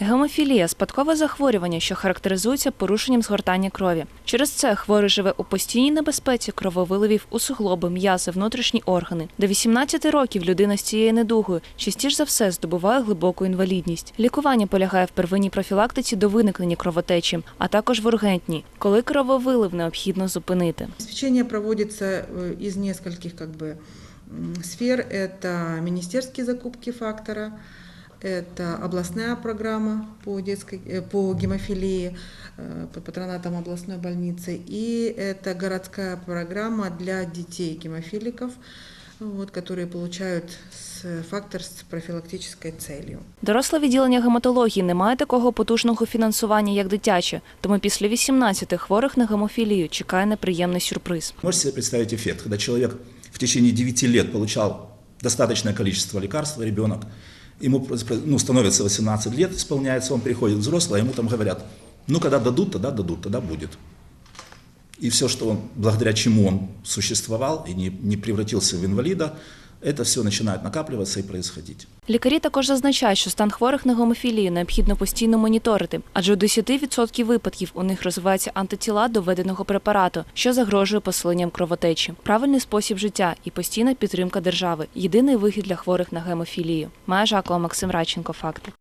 Гемофілія спадкове захворювання, що характеризується порушенням згортання крові. Через це хворий живе у постійній небезпеці крововиливів у суглоби, м'язи, внутрішні органи. До 18 років людина з цією недугою частіше за все здобуває глибоку інвалідність. Лікування полягає в первинній профілактиці до виникнення кровотечі, а також в ургентній, коли крововилив необхідно зупинити. Обеспечение проводится э, из нескольких как бы, м, сфер. Это министерские закупки фактора, это областная программа по, детской, э, по гемофилии э, под патронатом областной больницы, и это городская программа для детей гемофиликов, вот, которые получают с- фактор с профилактической целью. Доросле відділення гематології не має такого потужного фінансування, як дитяче, тому після 18 хворих на гемофілію чекає неприємний сюрприз. Можете себе представить эффект, когда человек в течение 9 лет получал достаточное количество лекарств, ребенок, ему ну, становится 18 лет, исполняется, он приходит взрослый, а ему там говорят, ну, когда дадут, тогда дадут, тогда будет. И все, что он, благодаря чему он существовал и не, не превратился в инвалида, это все начинает накапливаться и происходить. Лікарі також зазначають, що стан хворих на гемофілію необхідно постійно моніторити, адже у 10% випадків у них розвиваються антитіла до введеного препарату, що загрожує посиленням кровотечі. Правильний спосіб життя і постійна підтримка держави єдиний вихід для хворих на гемофілію. Має Жакова Максим Радченко. Факти.